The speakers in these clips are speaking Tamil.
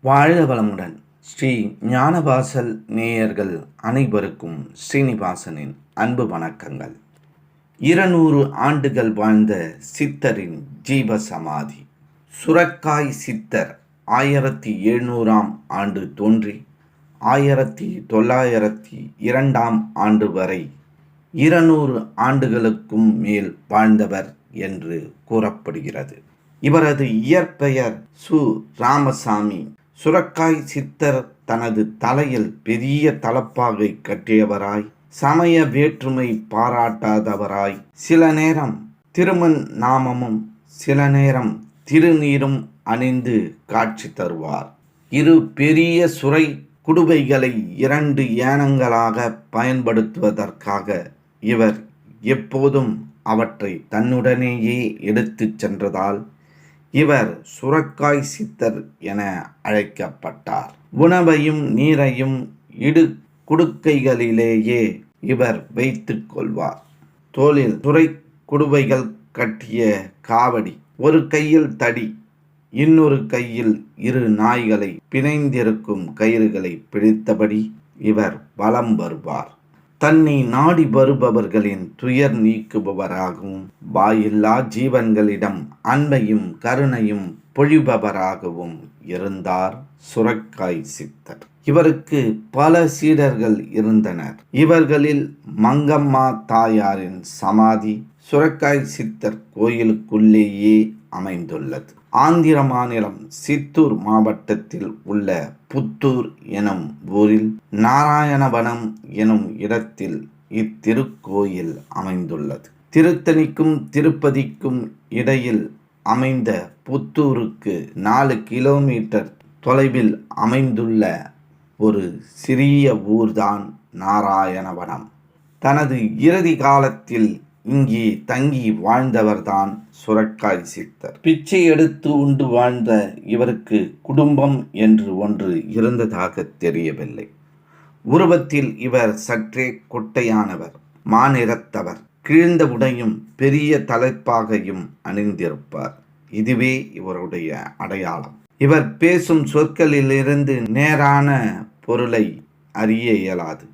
வாழ்க வளமுடன். ஸ்ரீ ஞானவாசல் நேயர்கள் அனைவருக்கும் ஸ்ரீனிவாசனின் அன்பு வணக்கங்கள். இருநூறு ஆண்டுகள் வாழ்ந்த சித்தரின் ஜீவ சமாதி சுரக்காய் சித்தர் ஆயிரத்தி எழுநூறாம் ஆண்டு தோன்றி ஆயிரத்தி தொள்ளாயிரத்தி இரண்டாம் ஆண்டு வரை இருநூறு ஆண்டுகளுக்கும் மேல் வாழ்ந்தவர் என்று கூறப்படுகிறது. இவரது இயற்பெயர் சு. ராமசாமி. சுரக்காய் சித்தர் தனது தலையில் பெரிய தலப்பாகை கட்டியவராய் சமய வேற்றுமை பாராட்டாதவராய். சில நேரம் திருமண் நாமமும் சில நேரம் திருநீரும் அணிந்து காட்சி தருவார். இரு பெரிய சுரை குடுவைகளை இரண்டு ஏனங்களாக பயன்படுத்துவதற்காக இவர் எப்போதும் அவற்றை தன்னுடனேயே எடுத்துச் சென்றதால் இவர் சுரக்காய் சித்தர் என அழைக்கப்பட்டார். உணவையும் நீரையும் இடு குடுக்கைகளிலேயே இவர் வைத்து கொள்வார். தோளில் துறை குடுவைகள் கட்டிய காவடி ஒரு கையில் தடி இன்னொரு கையில் இரு நாய்களை பிணைந்திருக்கும் கயிறுகளை பிடித்தபடி இவர் வலம் வருவார். தன்னை நாடி வருபவர்களின் துயர் நீக்குபவராகவும் வாயில்லா ஜீவன்களிடம் அன்பையும் கருணையும் பொழிபவராகவும் இருந்தார் சுரக்காய் சித்தர். இவருக்கு பல சீடர்கள் இருந்தனர். இவர்களில் மங்கம்மா தாயாரின் சமாதி சுரக்காய் சித்தர் கோயிலுக்குள்ளேயே அமைந்துள்ளது. ஆந்திர மாநிலம் சித்தூர் மாவட்டத்தில் உள்ள புத்தூர் எனும் ஊரில் நாராயணவனம் எனும் இடத்தில் இத்திருக்கோயில் அமைந்துள்ளது. திருத்தணிக்கும் திருப்பதிக்கும் இடையில் அமைந்த புத்தூருக்கு நாலு கிலோமீட்டர் தொலைவில் அமைந்துள்ள ஒரு சிறிய ஊர்தான் நாராயணவனம். தனது இறுதி காலத்தில் இங்கே தங்கி வாழ்ந்தவர்தான் சுரக்காய் சித்தர். பிச்சை எடுத்து உண்டு வாழ்ந்த இவருக்கு குடும்பம் என்று ஒன்று இருந்ததாக தெரியவில்லை. உருவத்தில் இவர் சற்றே கொட்டையானவர் மாநிறத்தவர் கிழிந்த உடையும் பெரிய தலைப்பாகையும் அணிந்திருப்பார். இதுவே இவருடைய அடையாளம். இவர் பேசும் சொற்களிலிருந்து நேரான பொருளை அறிய இயலாது.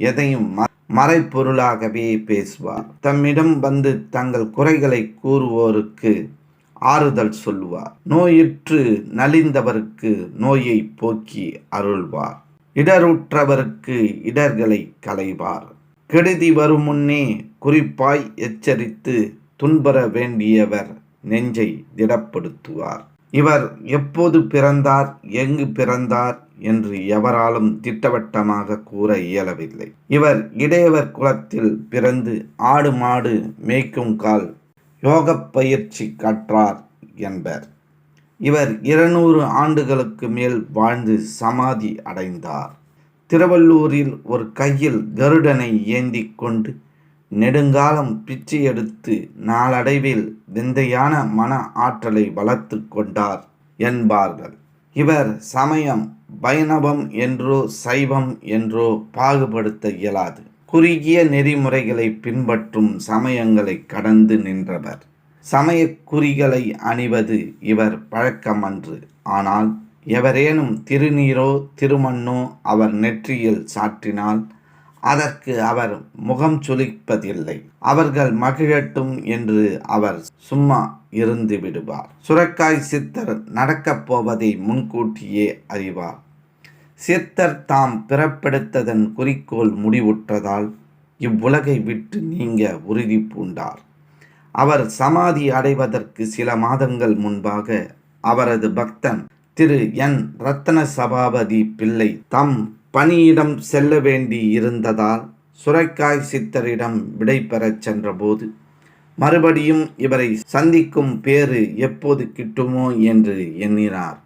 எதையும் மறைப்பொருளாகவே பேசுவார். தம்மிடம் வந்து தங்கள் குறைகளை கூறுவோருக்கு ஆறுதல் சொல்லுவார். நோயுற்று நலிந்தவருக்கு நோயை போக்கி அருள்வார். இடருற்றவருக்கு இடர்களை களைவார். கெடுதி வரும் முன்னே குறிப்பாய் எச்சரித்து துன்புற வேண்டியவர் நெஞ்சை திடப்படுத்துவார். இவர் எப்போது பிறந்தார் எங்கு பிறந்தார் என்று எவராலும் திட்டவட்டமாக கூற இயலவில்லை. இவர் இடையவர் குலத்தில் பிறந்து ஆடு மாடு மேய்க்கும் கால் யோக பயிற்சி கற்றார் என்பர். இவர் இருநூறு ஆண்டுகளுக்கு மேல் வாழ்ந்து சமாதி அடைந்தார். திருவள்ளூரில் ஒரு கையில் கருடனை ஏந்தி கொண்டு நெடுங்காலம் பிச்சை எடுத்து நாளடைவில் விந்தையான மன ஆற்றலை வளர்த்து கொண்டார் என்பார்கள். இவர் சமயம் வைணவம் என்றோ சைவம் என்றோ பாகுபடுத்த இயலாது. குறுகிய நெறிமுறைகளை பின்பற்றும் சமயங்களை கடந்து நின்றவர். சமய குறிகளை அணிவது இவர் பழக்கமன்று. ஆனால் எவரேனும் திருநீரோ திருமண்ணோ அவர் நெற்றியில் சாற்றினால் அதற்கு அவர் முகம் சுளிப்பதில்லை. அவர்கள் மகிழட்டும் என்று அவர் சும்மா இருந்து விடுவார். சுரக்காய் சித்தர் நடக்கப் போவதை முன்கூட்டியே அறிவார். சித்தர் தாம் பிறப்பெடுத்ததன் குறிக்கோள் முடிவுற்றதால் இவ்வுலகை விட்டு நீங்க உறுதி பூண்டார். அவர் சமாதி அடைவதற்கு சில மாதங்கள் முன்பாக அவரது பக்தன் திரு என் ரத்தன சபாபதி பிள்ளை தம் பணியிடம் செல்ல வேண்டி இருந்ததால் சுரைக்காய் சித்தரிடம் விடை பெறச் சென்றபோது மறுபடியும் இவரை சந்திக்கும் பேறு எப்போது கிட்டுமோ? என்று எண்ணினார்.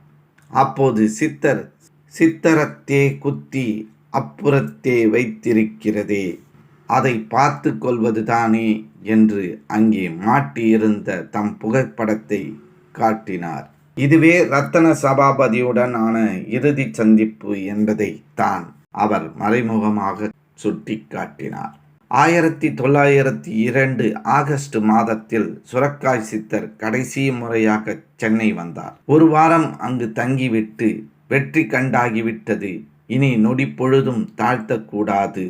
அப்போது சித்தர் சித்தரத்தே குத்தி அப்புறத்தே வைத்திருக்கிறதே அதை பார்த்து கொள்வதுதானே? என்று அங்கே மாட்டியிருந்த தம் புகைப்படத்தை காட்டினார். இதுவே ரத்தன சபாபதியுடனான இறுதி சந்திப்பு என்பதை தான் அவர் மறைமுகமாக சுட்டி காட்டினார். ஆயிரத்தி தொள்ளாயிரத்தி இரண்டு ஆகஸ்ட் மாதத்தில் சுரக்காய் சித்தர் கடைசி முறையாக சென்னை வந்தார். ஒரு வாரம் அங்கு தங்கிவிட்டு வெற்றி கண்டாகிவிட்டது. இனி நொடி பொழுதும் தாழ்த்தக்கூடாது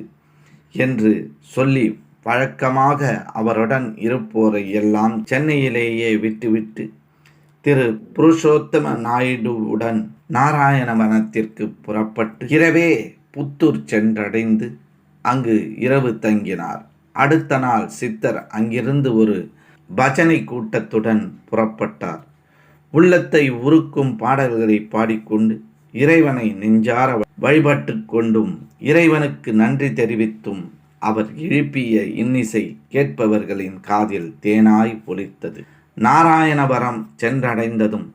என்று சொல்லி வழக்கமாக அவருடன் இருப்போரை எல்லாம் சென்னையிலேயே விட்டுவிட்டு திரு புருஷோத்தம நாயுடுவுடன் நாராயணவனத்திற்கு புறப்பட்டு இரவே புத்தூர் சென்றடைந்து அங்கு இரவு தங்கினார். அடுத்த நாள் சித்தர் அங்கிருந்து ஒரு பஜனை கூட்டத்துடன் புறப்பட்டார். உள்ளத்தை உருக்கும் பாடல்களை பாடிக்கொண்டு இறைவனை நெஞ்சார வழிபட்டு கொண்டும் இறைவனுக்கு நன்றி தெரிவித்தும் அவர் எழுப்பிய இன்னிசை கேட்பவர்களின் காதில் தேனாய் ஒலித்தது. நாராயணபுரம் சென்றடைந்ததும்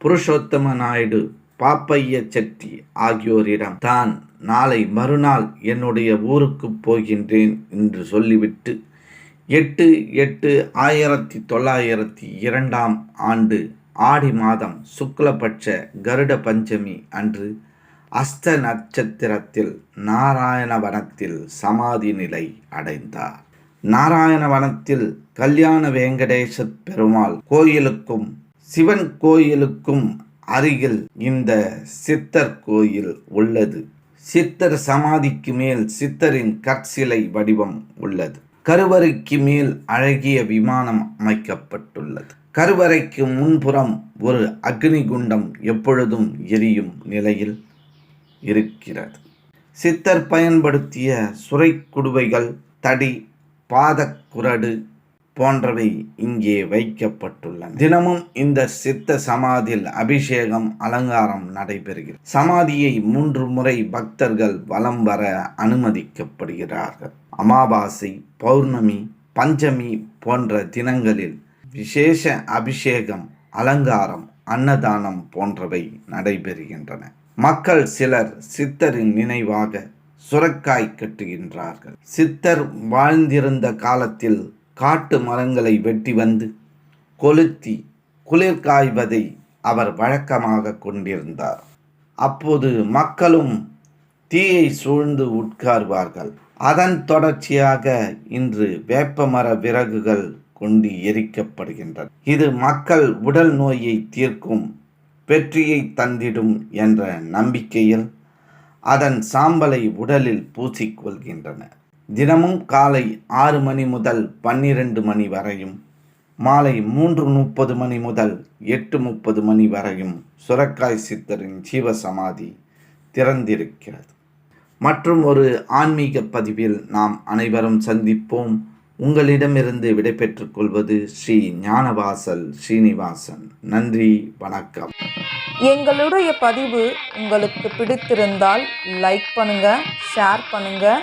புருஷோத்தம நாயுடு பாப்பைய செட்டி ஆகியோரிடம் தான் நாளை மறுநாள் என்னுடைய ஊருக்கு போகின்றேன் என்று சொல்லிவிட்டு எட்டு எட்டு ஆயிரத்தி தொள்ளாயிரத்தி இரண்டாம் ஆண்டு ஆடி மாதம் சுக்லபட்ச கருட பஞ்சமி அன்று அஸ்த நட்சத்திரத்தில் நாராயணவனத்தில் சமாதி நிலை அடைந்தார். நாராயணவனத்தில் கல்யாண வெங்கடேச பெருமாள் கோயிலுக்கும் சிவன் கோயிலுக்கும் அருகில் இந்த சித்தர் கோயில் உள்ளது. சித்தர் சமாதிக்கு மேல் சித்தரின் கற்சிலை வடிவம் உள்ளது. கருவறைக்கு மேல் அழகிய விமானம் அமைக்கப்பட்டுள்ளது. கருவறைக்கு முன்புறம் ஒரு அக்னி குண்டம் எப்பொழுதும் எரியும் நிலையில் இருக்கிறது. சித்தர் பயன்படுத்திய சுரைக்குடுவைகள் தடி பாதக்குரடு போன்றவை இங்கே வைக்கப்பட்டுள்ளன. தினமும் இந்த சித்த சமாதியில் அபிஷேகம் அலங்காரம் நடைபெறுகிறது. சமாதியை மூன்று முறை பக்தர்கள் வலம் வர அனுமதிக்கப்படுகிறார்கள். அமாவாசை பௌர்ணமி பஞ்சமி போன்ற தினங்களில் விசேஷ அபிஷேகம் அலங்காரம் அன்னதானம் போன்றவை நடைபெறுகின்றன. மக்கள் சிலர் சித்தரின் நினைவாக சுரக்காய் கட்டுகின்றார்கள். சித்தர் வாழ்ந்திருந்த காலத்தில் காட்டு மரங்களை வெட்டி வந்து கொளுத்தி குளிர் காய்வதை அவர் வழக்கமாக கொண்டிருந்தார். அப்போது மக்களும் தீயை சூழ்ந்து உட்கார்வார்கள். அதன் தொடர்ச்சியாக இன்று வேப்பமர விறகுகள் கொண்டு எரிக்கப்படுகின்றன. இது மக்கள் உடல் நோயை தீர்க்கும் வெற்றியை தந்திடும் என்ற நம்பிக்கையில் அதன் சாம்பலை உடலில் பூசிக்கொள்கின்றன தினமும் காலை ஆறு மணி முதல் பன்னிரண்டு மணி வரையும் மாலை மூன்று முப்பது மணி முதல் எட்டு முப்பது மணி வரையும் சுரக்காய் சித்தரின் ஜீவசமாதி திறந்திருக்கிறது. மற்றும் ஒரு ஆன்மீக பதிவில் நாம் அனைவரும் சந்திப்போம். உங்களிடமிருந்து விடைபெற்றுக் கொள்வது ஸ்ரீ ஞானவாசல் ஸ்ரீனிவாசன். நன்றி வணக்கம். எங்களுடைய பதிவு உங்களுக்கு பிடித்திருந்தால் லைக் பண்ணுங்க ஷேர் பண்ணுங்க.